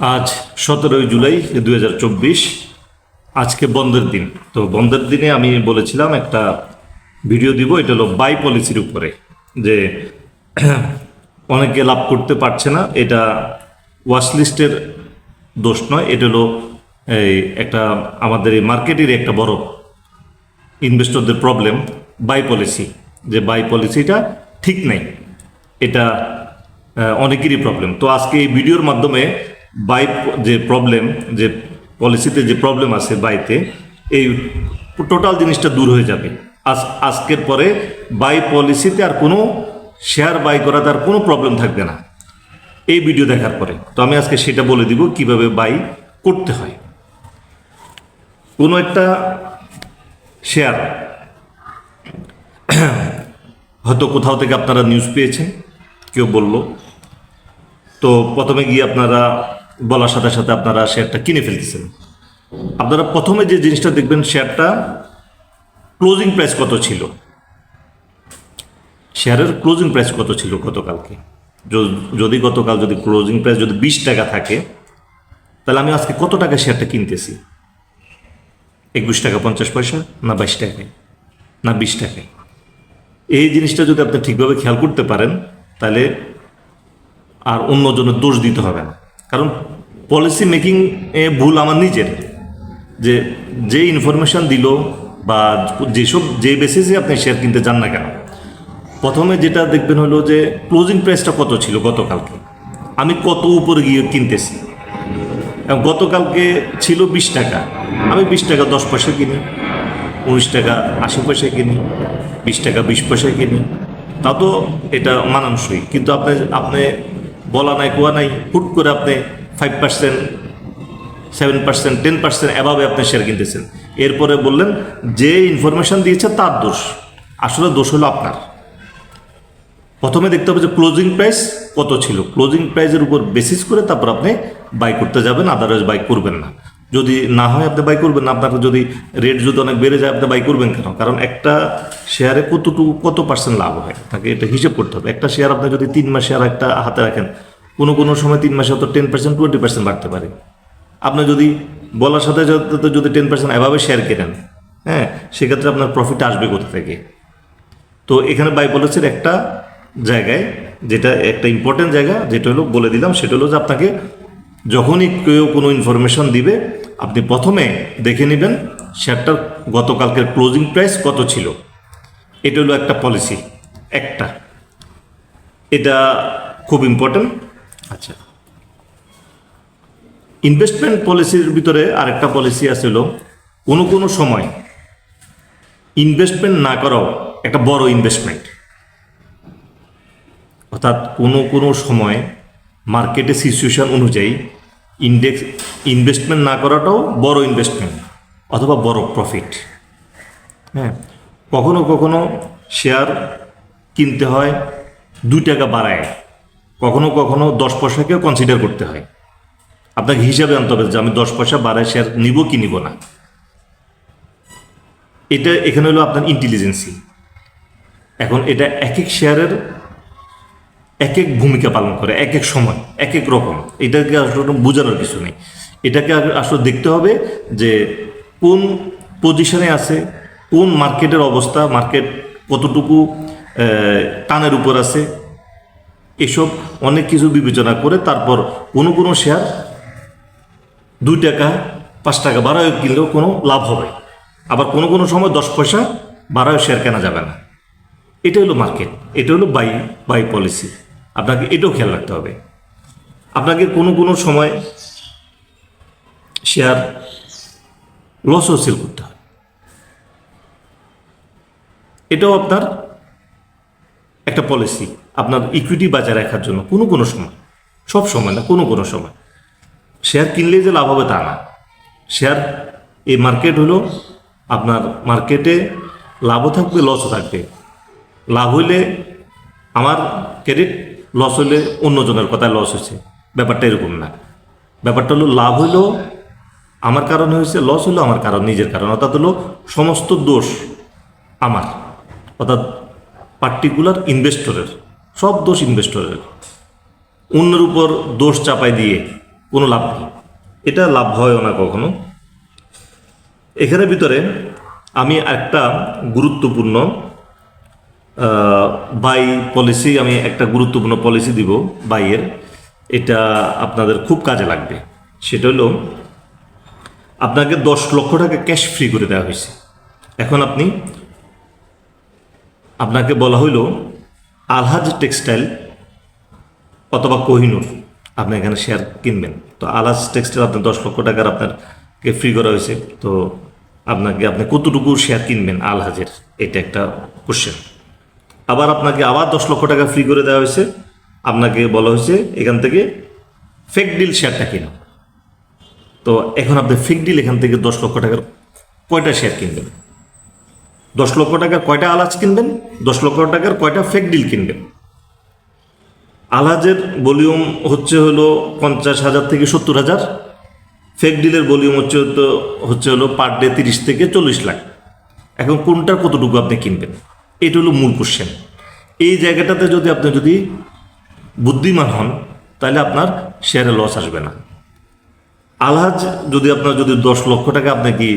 আজ সতেরোই জুলাই দু হাজার চব্বিশ। আজকে বন্ধের দিন। তো বন্ধের দিনে আমি বলেছিলাম একটা ভিডিও দিব, এটা হলো বাই পলিসির উপরে, যে অনেকে লাভ করতে পারছে না, এটা ওয়াশ লিস্টের দোষ নয়, এটা হলো এই একটা আমাদের এই মার্কেটের একটা বড় ইনভেস্টরদের প্রবলেম, বাই পলিসি, যে বাই পলিসিটা ঠিক নেই, এটা অনেকেরই প্রবলেম। তো আজকে এই ভিডিওর মাধ্যমে বাই যে প্রবলেম যে পলিসিতে যে প্রবলেম আছে বাইতে, এই টোটাল জিনিসটা দূর হয়ে যাবে। আজ, আজকের পরে বাই পলিসিতে আর কোনো শেয়ার বাই করাতে আর কোনো প্রবলেম থাকবে না। এই ভিডিও দেখার পরে। তো আমি আজকে সেটা বলে দিব, কীভাবে বাই করতে হয়। কোনো একটা শেয়ার হয়তো কোথাও থেকে আপনারা নিউজ পেয়েছেন, কেউ বলল। তো প্রথমে গিয়ে আপনারা বলার সাথে সাথে আপনারা শেয়ারটা কিনে ফেলতেছেন। আপনারা প্রথমে যে জিনিসটা দেখবেন শেয়ারটা ক্লোজিং প্রাইস কত ছিল? শেয়ারের ক্লোজিং প্রাইস কত ছিল গতকালকে? যদি গতকাল যদি ক্লোজিং প্রাইস যদি বিশ টাকা থাকে, তাহলে আমি আজকে কত টাকা শেয়ারটা কিনতেছি? একুশ টাকা পঞ্চাশ পয়সা না বাইশ টাকায়? না বিশ টাকায়? এই জিনিসটা যদি আপনি ঠিকভাবে খেয়াল করতে পারেন, তাহলে আর অন্যজনের দোষ দিতে হবে না। কারণ পলিসি মেকিং এ ভুল আমার নিজের। যে যে ইনফরমেশন দিল বা যেসব, যে বেসিসে আপনি শেয়ার কিনতে চান না কেন, প্রথমে যেটা দেখবেন হলো যে ক্লোজিং প্রাইসটা কত ছিল গতকালকে? আমি কত উপরে গিয়ে কিনতেছি? গতকালকে ছিল বিশ টাকা। আমি বিশ টাকা দশ পয়সা কিনি, উনিশ টাকা আশি পয়সা কিনি, বিশ টাকা বিশ পয়সা কিনি। তা তো এটা মানানসই। কিন্তু আপনি আপনি বলা নাই, কোয়া নাই, হুট করে আপনি five percent seven percent ten percent এভাবে আপনি শেয়ার কিনতেছেন। এরপরে বললেন, যে ইনফরমেশন দিয়েছে তার দোষ। আসলে দোষ হলো আপনার। প্রথমে দেখতে হবে যে ক্লোজিং প্রাইস কত ছিল। ক্লোজিং প্রাইসের উপর বেসিস করে তারপর আপনি বাই করতে যাবেন আদারওয়াইজ বাই করবেন না। যদি না হয় আপনি বাই করবেন না, আপনার যদি রেট যদি অনেক বেড়ে যায়, আপনি বাই করবেন কেন? কারণ একটা শেয়ারে কতটুকু, কত পার্সেন্ট লাভ হয়? তাকে এটা হিসেব করতে হবে। একটা শেয়ার আপনি যদি তিন মাস শেয়ার একটা হাতে রাখেন কোনো কোনো সময় তিন মাসে হয়তো টেন পার্সেন্ট টোয়েন্টি পার্সেন্ট বাড়তে পারে। আপনি যদি বলার সাথে সাথে যদি টেন পার্সেন্ট এভাবে শেয়ার কেনেন হ্যাঁ সেক্ষেত্রে আপনার প্রফিট আসবে কোথা থেকে? তো এখানে বাই পলিসির একটা জায়গায় যেটা একটা ইম্পর্টেন্ট জায়গা, যেটা হলো বলে দিলাম, সেটা হলো যে আপনাকে যখনই কেউ কোনো ইনফরমেশন দিবে, আপনি প্রথমে দেখে নেবেন শেয়ারটার গতকালকের ক্লোজিং প্রাইস কত ছিল। এটা হলো একটা পলিসি একটা। এটা খুব ইম্পর্টেন্ট আচ্ছা। ইনভেস্টমেন্ট পলিসির ভিতরে আরেকটা পলিসি আছে কোনো কোনো সময় ইনভেস্টমেন্ট না করাও একটা বড় ইনভেস্টমেন্ট অর্থাৎ কোনো কোনো সময় মার্কেটের সিচুয়েশন অনুযায়ী ইন্ডেক্স ইনভেস্টমেন্ট না করাটাও বড় ইনভেস্টমেন্ট অথবা বড় প্রফিট হ্যাঁ কখনো কখনো শেয়ার কিনতে হয়, দুই টাকা বাড়ায়। কখনো কখনো দশ পয়সাকেও কনসিডার করতে হয়। আপনাকে হিসাবে আনতে হবে যে আমি দশ পয়সা বাড়ায় শেয়ার নিব কি নিব না। এটা এখানে হলো আপনার ইন্টেলিজেন্সি এখন এটা এক এক শেয়ারের এক এক ভূমিকা পালন করে এক এক সময় এক এক রকম। এটাকে আসলে বোঝানোর কিছু নেই। এটাকে আসলে দেখতে হবে যে কোন পজিশনে আছে, কোন মার্কেটের অবস্থা মার্কেট কতটুকু টানের উপর আছে এসব অনেক কিছু বিবেচনা করে তারপর কোনো কোনো শেয়ার দুই টাকা, পাঁচ টাকা বাড়ায় কিনলেও কোনো লাভ হবে। আবার কোনো কোনো সময় দশ পয়সা বাড়ায় শেয়ার কেনা যাবে না। এটা হলো মার্কেট, এটা হলো বাই বাই পলিসি। আপনাকে এটাও খেয়াল রাখতে হবে। আপনাকে কোনো কোনো সময় শেয়ার লসও সেল করতে হয়। এটাও আপনার একটা পলিসি। আপনার ইকুইটি বাজারে রাখার জন্য কোনো কোনো সময়, সব সময় না, কোনো কোনো সময়। শেয়ার কিনলেই যে লাভ হবে তা না। শেয়ার এই মার্কেট হলো আপনার মার্কেটে লাভও থাকবে লসও থাকবে। লাভ হইলে আমার ক্রেডিট লস হইলে অন্যজনের কথায় লস হয়েছে ব্যাপারটা এরকম না। ব্যাপারটা হলো লাভ হইল আমার কারণে হয়েছে লস হলো আমার কারণ, নিজের কারণ। অর্থাৎ হলো সমস্ত দোষ আমার। অর্থাৎ পার্টিকুলার ইনভেস্টরের সব দোষ ইনভেস্টরের অন্যের উপর দোষ চাপাই দিয়ে কোনো লাভ নেই। এটা লাভ হয় না কখনো। এখানের ভিতরে আমি একটা গুরুত্বপূর্ণ বাই পলিসি আমি একটা গুরুত্বপূর্ণ পলিসি দিব বাইয়ের এটা আপনাদের খুব কাজে লাগবে। সেটা হলো, আপনাকে দশ লক্ষ টাকা ক্যাশ ফ্রি করে দেওয়া হয়েছে। এখন আপনি, আপনাকে বলা হইল আলহাজ টেক্সটাইল অথবা কোহিনুর আপনি এখানে শেয়ার কিনবেন। তো আলহাজ টেক্সটাইল আপনার দশ লক্ষ টাকার আপনারকে ফ্রি করা হয়েছে। তো আপনাকে আপনি কতটুকু শেয়ার কিনবেন আলহাজের? এটা একটা কোশ্চেন আবার আপনাকে আবার দশ লক্ষ টাকা ফ্রি করে দেওয়া হয়েছে। আপনাকে বলা হয়েছে এখান থেকে ফেক ডিল শেয়ারটা কিনো। তো এখন আপনি ফেক ডিল এখান থেকে দশ লক্ষ টাকার কয়টা শেয়ার কিনবেন? দশ লক্ষ টাকার কয়টা আলাজ কিনবেন? দশ লক্ষ টাকার কয়টা ফেক ডিল কিনবেন? আলাজের ভলিউম হচ্ছে হলো পঞ্চাশ হাজার থেকে সত্তর হাজার। ফেক ডিলের ভলিউম হচ্ছে তো হচ্ছে হলো পার ডে তিরিশ থেকে চল্লিশ লাখ। এখন কোনটার কতটুকু আপনি কিনবেন? এটা হলো মূল কোশ্চেন এই জায়গাটাতে যদি আপনি যদি বুদ্ধিমান হন, তাহলে আপনার শেয়ারে লস আসবে না। আলহাজ যদি আপনার যদি দশ লক্ষ টাকা, আপনি কি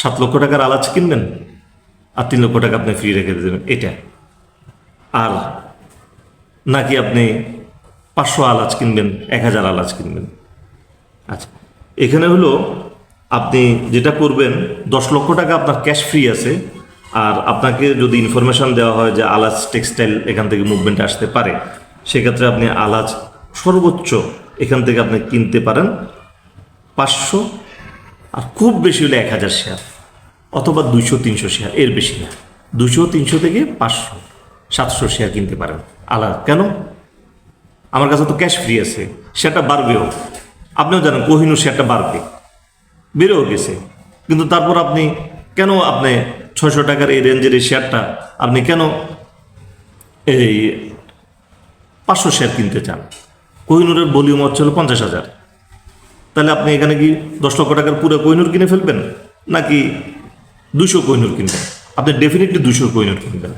সাত লক্ষ টাকার আলাজ কিনবেন? আর তিন লক্ষ টাকা আপনি ফ্রি রেখে দেবেন এটা। আর নাকি আপনি পাঁচশো আলাজ কিনবেন, এক হাজার আলাজ কিনবেন। আচ্ছা। এখানে হলো আপনি যেটা করবেন, দশ লক্ষ টাকা আপনার ক্যাশ ফ্রি আছে, আর আপনাকে যদি ইনফরমেশন দেওয়া হয় যে আলাজ টেক্সটাইল এখান থেকে মুভমেন্ট আসতে পারে, সেক্ষেত্রে আপনি আলাজ সর্বোচ্চ এখান থেকে আপনি কিনতে পারেন পাঁচশো, আর খুব বেশি হলে এক হাজার শেয়ার অথবা দুইশো, তিনশো শেয়ার এর বেশি না। দুশো তিনশো থেকে পাঁচশো, সাতশো শেয়ার কিনতে পারেন। আলাদা কেন? আমার কাছে তো ক্যাশ ফ্রি আছে শেয়ারটা বাড়বেও আপনিও জানেন, কোহিনুর শেয়ারটা বাড়বে। বেড়েও গেছে। কিন্তু তারপর আপনি কেন আপনি ছয়শো টাকার এই রেঞ্জের এই শেয়ারটা আপনি কেন এই পাঁচশো শেয়ার কিনতে চান? কোহিনুরের ভলিউম হচ্ছে হলো পঞ্চাশ হাজার। তাহলে আপনি এখানে কি দশ লক্ষ টাকার পুরো কোহিনুর কিনে ফেলবেন? নাকি দুশো কোহিনুর কিনবেন। আপনি ডেফিনেটলি দুশো কোহিনুর কিনবেন।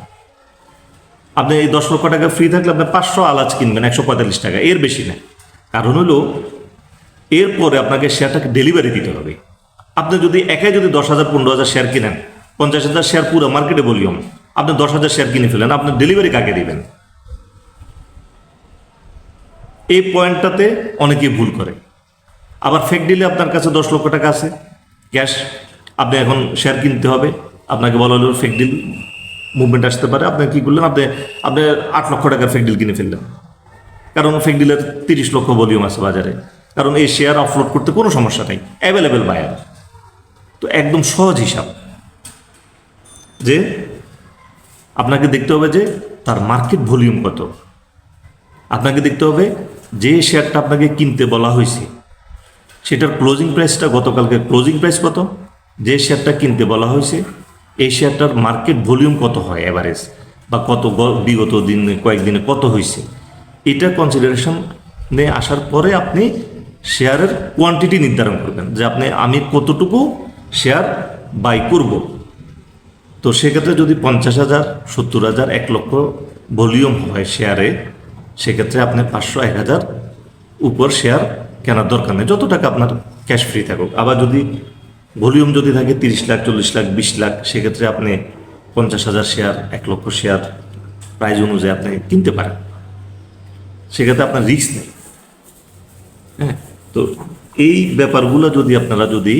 আপনি এই দশ লক্ষ টাকা ফ্রি থাকলে আপনি পাঁচশো আলাজ কিনবেন, একশো পঁয়তাল্লিশ টাকা। এর বেশি না। কারণ হলো, এরপরে আপনাকে শেয়ারটাকে ডেলিভারি দিতে হবে। আপনি যদি একাই যদি দশ হাজার, পনেরো হাজার শেয়ার কিনেন, পঞ্চাশ হাজার শেয়ার পুরো মার্কেটে ভলিউম আপনি দশ হাজার শেয়ার কিনে ফেলেন, আপনি ডেলিভারি কাকে দিবেন? এই পয়েন্টটাতে অনেকেই ভুল করে। আবার ফেক ডিলে আপনার কাছে দশ লক্ষ টাকা আছে ক্যাশ আপনি এখন শেয়ার কিনতে হবে। আপনাকে বলা হলো ফেক ডিল মুভমেন্ট আসতে পারে। আপনি কি করলেন? আপনি আপনি আট লক্ষ টাকার ফেক ডিল কিনে ফেললেন। কারণ ফেক ডিলের তিরিশ লক্ষ ভলিউম আছে বাজারে। কারণ এই শেয়ার অফলোড করতে কোনো সমস্যা নেই। অ্যাভেলেবেল বায়ার তো একদম সহজ হিসাব। যে আপনাকে দেখতে হবে যে তার মার্কেট ভলিউম কত। আপনাকে দেখতে হবে যে শেয়ারটা আপনাকে কিনতে বলা হয়েছে। সেটার ক্লোজিং প্রাইসটা গতকালকে ক্লোজিং প্রাইস কত? যে শেয়ারটা কিনতে বলা হয়েছে, এই শেয়ারটার মার্কেট ভলিউম কত হয় অ্যাভারেজ বা কত বিগত দিনে, কয়েকদিনে কত হয়েছে? এটা কনসিডারেশন আসার পরে আপনি শেয়ারের কোয়ান্টিটি নির্ধারণ করবেন, যে আপনি, আমি কতটুকু শেয়ার বাই করব? তো সেক্ষেত্রে যদি পঞ্চাশ হাজার, সত্তর হাজার, এক লক্ষ ভলিউম হয় শেয়ারে, সেক্ষেত্রে আপনি পাঁচশো, এক হাজার উপর শেয়ার কেনার দরকার নেই। যত টাকা আপনার ক্যাশ ফ্রি থাকুক। আবার যদি ভলিউম যদি থাকে তিরিশ লাখ, চল্লিশ লাখ, বিশ লাখ, সেক্ষেত্রে আপনি পঞ্চাশ হাজার শেয়ার, এক লক্ষ শেয়ার প্রাইজ অনুযায়ী আপনি কিনতে পারেন। সেক্ষেত্রে আপনার রিস্ক নেই। হ্যাঁ তো এই ব্যাপারগুলো যদি আপনারা যদি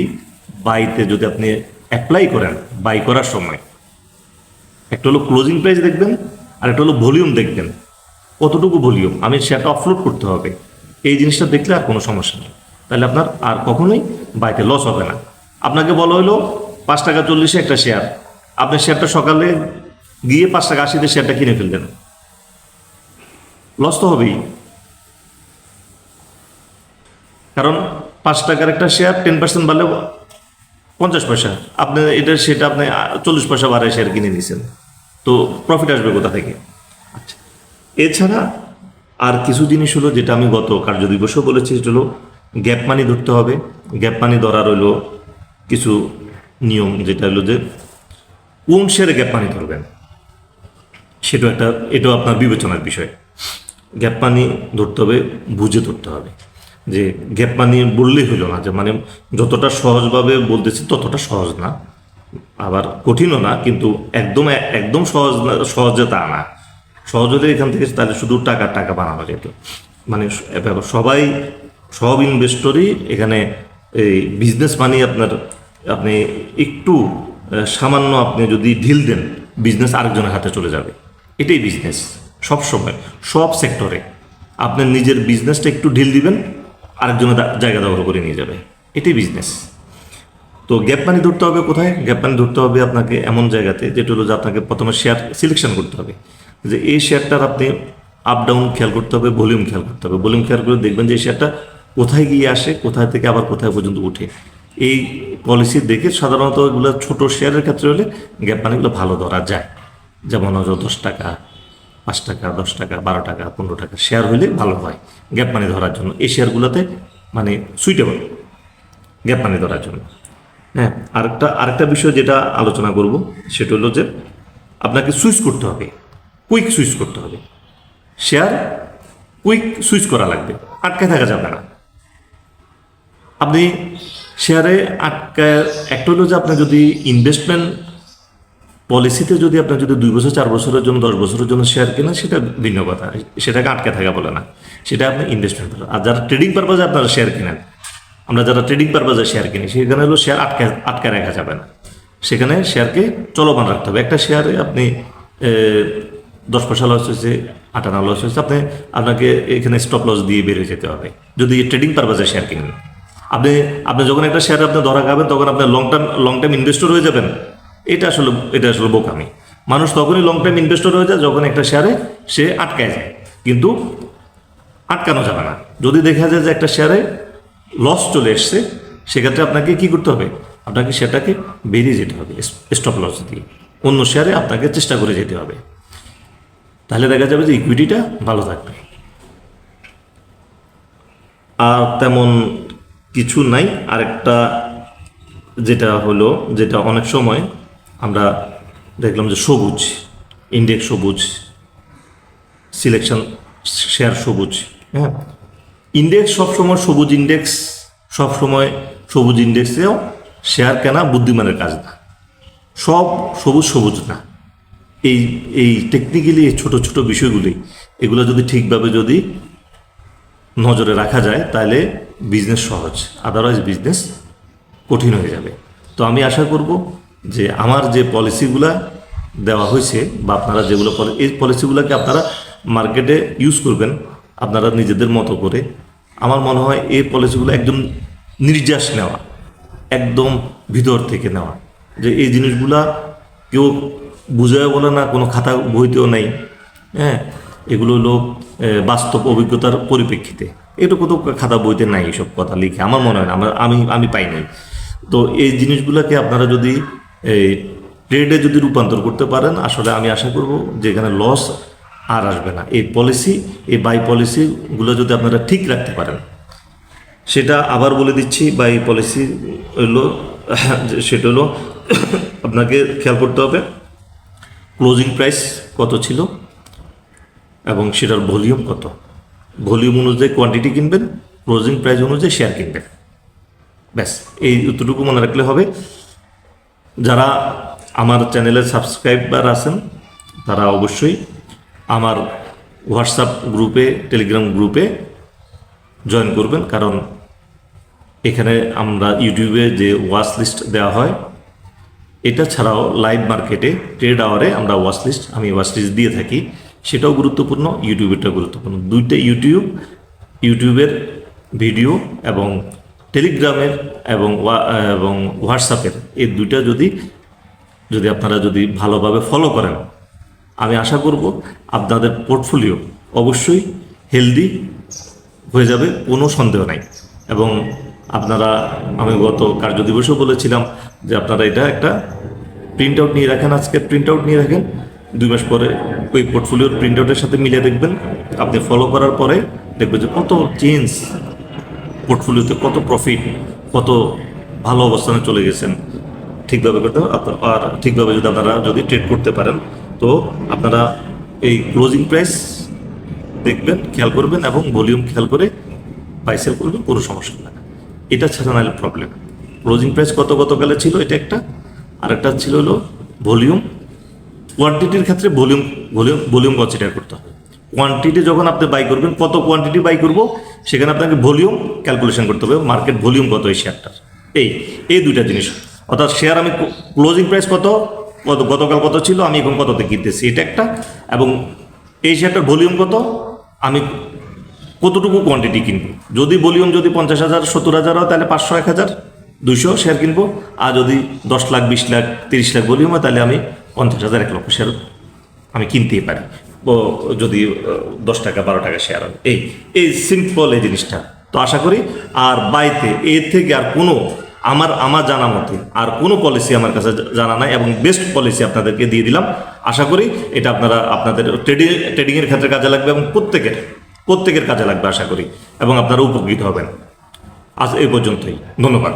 বাইতে যদি আপনি অ্যাপ্লাই করেন বাই করার সময়, একটা হলো ক্লোজিং প্রাইস দেখবেন, আর একটা হলো ভলিউম দেখবেন। কতটুকু ভলিউম আমি শেয়ারটা অফলোড করতে হবে। এই জিনিসটা দেখলে আর কোনো সমস্যা নেই। তাহলে আপনার আর কখনোই বাইতে লস হবে না। আপনাকে বলা হলো পাঁচ টাকা চল্লিশে একটা শেয়ার আপনি শেয়ারটা সকালে গিয়ে পাঁচ টাকা আশিতে শেয়ারটা কিনে ফেললেন লস তো হবেই। কারণ পাঁচ টাকার একটা শেয়ার টেন পার্সেন্ট বাড়লে পঞ্চাশ পয়সা। আপনি এটা সেটা আপনি চল্লিশ পয়সা বাড়ায় শেয়ার কিনে নিয়েছেন তো প্রফিট আসবে কোথা থেকে? আচ্ছা। এছাড়া আর কিছু জিনিস হলো যেটা আমি গত কার্য দিবসও বলেছি সেটা হলো গ্যাপ মানি ধরতে হবে। গ্যাপ মানি ধরার হলো কিছু নিয়ম যেটা হলো যে কোন শেয়ারে গ্যাপ মানি ধরবেন। সেটাও একটা, এটাও আপনার বিবেচনার বিষয়। গ্যাপ পানি ধরতে হবে, বুঝে ধরতে হবে। যে গ্যাপ মানি বললেই হইল না, যে মানে যতটা সহজভাবে বলতেছি ততটা সহজ না। আবার কঠিনও না, কিন্তু একদম একদম সহজ না, সহজে তা না। সহজ হলে এখান থেকে তাহলে শুধু টাকা টাকা বানানো যেত মানে সবাই, সব ইনভেস্টরই এখানে এই বিজনেস মানি আপনার আপনি একটু সামান্য আপনি যদি ঢিল দেন বিজনেস আরেকজনের হাতে চলে যাবে। এটাই বিজনেস সব সময়, সব সেক্টরে আপনার নিজের বিজনেসটা একটু ঢিল দিবেন, আরেকজনের জায়গা দখল করে নিয়ে যাবে। এটাই বিজনেস তো গ্যাপ মানি ধরতে হবে কোথায়? গ্যাপ মানি ধরতে হবে আপনাকে এমন জায়গাতে, যেটা হলো যে আপনাকে প্রথমে শেয়ার সিলেকশন করতে হবে। যে এই শেয়ারটার আপনি আপ ডাউন খেয়াল করতে হবে ভলিউম খেয়াল করতে হবে। ভলিউম খেয়াল করে দেখবেন যে এই শেয়ারটা কোথায় গিয়ে আসে, কোথায় থেকে আবার কোথায় পর্যন্ত উঠে। এই পলিসি দেখে সাধারণত এগুলো ছোট শেয়ারের ক্ষেত্রে হলে গ্যাপ মানিগুলো ভালো ধরা যায়। যেমন হয়তো দশ টাকা, পাঁচ টাকা, দশ টাকা, বারো টাকা, পনেরো টাকা শেয়ার হলে ভালো হয়। গ্যাপ মানি ধরার জন্য। এই শেয়ারগুলোতে মানে সুইটেবল গ্যাপ মানি ধরার জন্য। হ্যাঁ আরেকটা আরেকটা বিষয় যেটা আলোচনা করব, সেটা হলো যে আপনাকে সুইচ করতে হবে। কুইক সুইচ করতে হবে। শেয়ার কুইক সুইচ করা লাগবে। আটকে থাকা যাবে না। আপনি শেয়ারে আটকায়, একটা হলো যে আপনার যদি ইনভেস্টমেন্ট পলিসিতে যদি আপনার যদি দুই বছর, চার বছরের জন্য, দশ বছরের জন্য শেয়ার কেনেন, সেটা ভিন্ন কথা। সেটাকে আটকে থাকা বলে না। সেটা আপনার ইনভেস্টমেন্ট আর যারা ট্রেডিং পারপাজে আপনারা শেয়ার কেনেন, আমরা যারা ট্রেডিং পারপাজে শেয়ার কিনি, সেখানে হলো শেয়ার আটকে আটকে রাখা যাবে না। সেখানে শেয়ারকে চলমান রাখতে হবে। একটা শেয়ারে আপনি দশ পয়সা লস হয়েছে আটানা লস হয়েছে, আপনি আপনাকে এখানে স্টপ লস দিয়ে বেরিয়ে যেতে হবে। যদি ট্রেডিং পারপাজে শেয়ার কিনেন। আপনি আপনি যখন একটা শেয়ার আপনি ধরা খাবেন, তখন আপনি long term long time investor হয়ে যাবেন। এটা আসলে এটা আসলে বোকামি। মানুষ তখনই লং টাইম ইনভেস্টর হয়ে যায় যখন একটা শেয়ারে সে আটকায় যায়। কিন্তু আটকানো যাবে না। যদি দেখা যায় যে একটা শেয়ারে লস চলে এসছে, সেক্ষেত্রে আপনাকে কি করতে হবে? আপনাকে সেটাকে বেরিয়ে যেতে হবে স্টপ লস দিয়ে। অন্য শেয়ারে আপনাকে চেষ্টা করে যেতে হবে। তাহলে দেখা যাবে যে ইকুইটিটা ভালো থাকবে। আর তেমন কিছু নাই। আরেকটা যেটা হলো, যেটা অনেক সময় আমরা দেখলাম যে সবুজ ইন্ডেক্স সবুজ সিলেকশন শেয়ার সবুজ হ্যাঁ? ইন্ডেক্স সবসময় সবুজ ইন্ডেক্স সবসময় সবুজ ইন্ডেক্সেও শেয়ার কেনা বুদ্ধিমানের কাজ না। সব সবুজ সবুজ না। এই এই টেকনিক্যালি এই ছোটো ছোটো বিষয়গুলি, এগুলো যদি ঠিকভাবে যদি নজরে রাখা যায়, তাহলে বিজনেস সহজ আদারওয়াইজ বিজনেস কঠিন হয়ে যাবে। তো আমি আশা করব যে আমার যে পলিসিগুলা দেওয়া হয়েছে বা আপনারা যেগুলো এই পলিসিগুলোকে আপনারা মার্কেটে ইউজ করবেন, আপনারা নিজেদের মতো করে। আমার মনে হয় এই পলিসিগুলো একদম নির্যাস নেওয়া, একদম ভিতর থেকে নেওয়া। যে এই জিনিসগুলা কেউ বুঝায় বলে না, কোনো খাতা বইতেও নেই হ্যাঁ? এগুলো হলো বাস্তব অভিজ্ঞতার পরিপ্রেক্ষিতে। এটুকু তো খাতা বইতে নাই এসব কথা লিখে, আমার মনে হয় না, আমার আমি আমি পাই নাই। তো এই জিনিসগুলোকে আপনারা যদি এই ট্রেডে যদি রূপান্তর করতে পারেন, আসলে আমি আশা করব যে এখানে লস আর আসবে না। এই পলিসি, এই বাই পলিসিগুলো যদি আপনারা ঠিক রাখতে পারেন, সেটা আবার বলে দিচ্ছি, বাই পলিসি হলো, সেটা হলো, আপনাকে খেয়াল করতে হবে, ক্লোজিং প্রাইস কত ছিল এবং সেটার ভলিউম কত। ভলিউম অনুযায়ী কোয়ান্টিটি কিনবেন ক্লোজিং প্রাইস অনুযায়ী শেয়ার কিনবেন। ব্যাস, এই উত্তরটুকু মনে রাখলে হবে। যারা আমার চ্যানেলের সাবস্ক্রাইবার আছেন, তারা অবশ্যই আমার হোয়াটসঅ্যাপ গ্রুপে টেলিগ্রাম গ্রুপে জয়েন করবেন। কারণ এখানে আমরা ইউটিউবে যে ওয়াচ লিস্ট দেওয়া হয়, এটা ছাড়াও লাইভ মার্কেটে ট্রেড আওয়ারে আমরা ওয়াচ লিস্ট আমি ওয়াচ লিস্ট দিয়ে থাকি। সেটাও গুরুত্বপূর্ণ ইউটিউবেরটাও গুরুত্বপূর্ণ। দুইটা ইউটিউব ইউটিউবের ভিডিও এবং টেলিগ্রামের এবং এবং হোয়াটসঅ্যাপের এই দুইটা যদি যদি আপনারা যদি ভালোভাবে ফলো করেন, আমি আশা করব আপনাদের পোর্টফোলিও অবশ্যই হেলদি হয়ে যাবে, কোনো সন্দেহ নাই। এবং আপনারা, আমি গত কার্য দিবসেও বলেছিলাম যে আপনারা এটা একটা প্রিন্ট আউট নিয়ে রাখেন আজকে প্রিন্ট আউট নিয়ে রাখেন। দুই মাস পরে ওই পোর্টফোলিওর প্রিন্ট আউটের সাথে মিলিয়ে দেখবেন। আপনি ফলো করার পরে দেখবেন যে কত চেঞ্জ পোর্টফোলিওতে কত প্রফিট কত ভালো অবস্থানে চলে গেছেন। ঠিকভাবে করতে আর ঠিকভাবে যদি আপনারা যদি ট্রেড করতে পারেন, তো আপনারা এই ক্লোজিং প্রাইস দেখবেন, খেয়াল করবেন এবং ভলিউম খেয়াল করে বাই সেল করবেন, কোনো সমস্যা না। এটা ছাড়া নাহলে প্রবলেম ক্লোজিং প্রাইস কত গতকালে ছিল, এটা একটা। আরেকটা ছিল হলো ভলিউম কোয়ান্টিটির ক্ষেত্রে ভলিউম ভলিউম ভলিউম কনসিডার করতে হবে। কোয়ান্টিটি যখন আপনি বাই করবেন, কত কোয়ান্টিটি বাই করব, সেখানে আপনাকে ভলিউম ক্যালকুলেশন করতে হবে মার্কেট ভলিউম কত এই শেয়ারটার এই এই দুইটা জিনিস। অর্থাৎ শেয়ার আমি ক্লোজিং প্রাইস কত কত, গতকাল কত ছিল, আমি এখন কততে কিনতেছি, এটা একটা। এবং এই শেয়ারটার ভলিউম কত, আমি কতটুকু কোয়ান্টিটি কিনবো। যদি ভলিউম যদি পঞ্চাশ হাজার, সত্তর হাজার হয়, তাহলে পাঁচশো, এক হাজার, দুইশো শেয়ার কিনবো। আর যদি দশ লাখ, বিশ লাখ, তিরিশ লাখ ভলিউম হয়, তাহলে আমি পঞ্চাশ হাজার এক লক্ষ শেয়ার আমি কিনতেই পারি। যদি দশ টাকা, বারো টাকা শেয়ার হয়। এই এই সিম্পল এই জিনিসটা। তো আশা করি আর বাইতে এর থেকে আর কোনো আমার আমার জানা মতে আর কোনো পলিসি আমার কাছে জানা নাই এবং বেস্ট পলিসি আপনাদেরকে দিয়ে দিলাম। আশা করি এটা আপনারা, আপনাদের ট্রেডিং ট্রেডিংয়ের ক্ষেত্রে কাজে লাগবে এবং প্রত্যেকের প্রত্যেকের কাজে লাগবে আশা করি এবং আপনারা উপকৃত হবেন। আজ এই পর্যন্তই। ধন্যবাদ।